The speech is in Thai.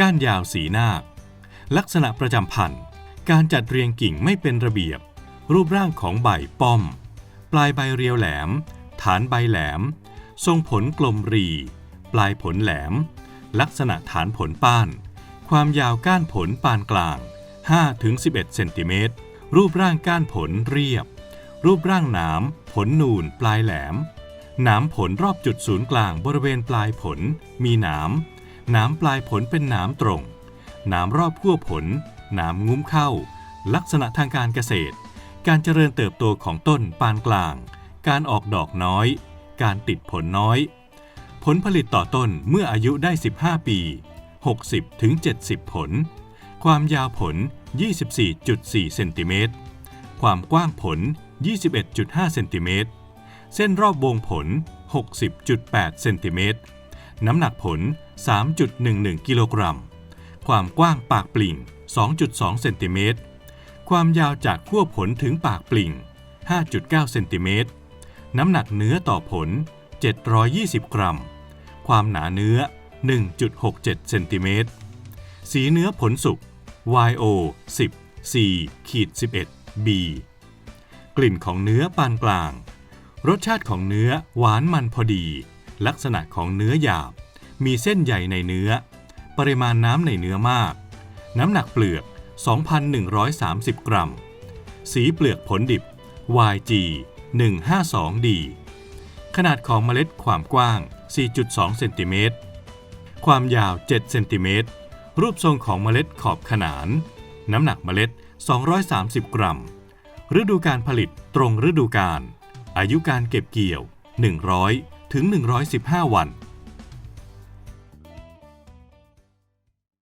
ก้านยาวสีนาค ลักษณะประจำพันธุ์ การจัดเรียงกิ่งไม่เป็นระเบียบ รูปร่างของใบป้อม ปลายใบเรียวแหลม ฐานใบแหลม ทรงผลกลมรี ปลายผลแหลม ลักษณะฐานผลป้าน ความยาวก้านผลปานกลาง 5-11 เซนติเมตร รูปร่างก้านผลเรียบ รูปร่างหนาม ผลนูน ปลายแหลม หนามผลรอบจุดศูนย์กลางบริเวณปลายผล มีหนาม หนามปลายผลเป็นหนามตรง หนามรอบขั้วผล หนามงุ้มเข้า ลักษณะทางการเกษตร การเจริญเติบโตของต้นปานกลาง การออกดอกน้อย การติดผลน้อย ผลผลิตต่อต้นเมื่ออายุได้ 15 ปี 60ถึง70 ผล ความยาวผล 24.4 เซนติเมตร ความกว้างผล 21.5 เซนติเมตร เส้นรอบวงผล 60.8 เซนติเมตร น้ำหนักผล 3.11 กิโลกรัม ความกว้างปากปลิ่ง 2.2 เซนติเมตร ความยาวจากขั้วผลถึงปากปลิ่ง 5.9 เซนติเมตร น้ำหนักเนื้อต่อผล 720 กรัม ความหนาเนื้อ 1.67 เซนติเมตร สีเนื้อผลสุก YO 10 C ขีด11 B กลิ่นของเนื้อปานกลาง รสชาติของเนื้อหวานมันพอดี ลักษณะของเนื้อหยาบ มีเส้นใยในเนื้อ ปริมาณน้ำในเนื้อมาก น้ำหนักเปลือก 2,130 กรัม สีเปลือกผลดิบ YG 152D ขนาดของเมล็ดความกว้าง 4.2 เซนติเมตร ความยาว 7 เซนติเมตร รูปทรงของเมล็ดขอบขนาน น้ำหนักเมล็ด 230 กรัม ฤดูการผลิตตรงฤดูกาลอายุการเก็บเกี่ยว 100 ถึง 115 วัน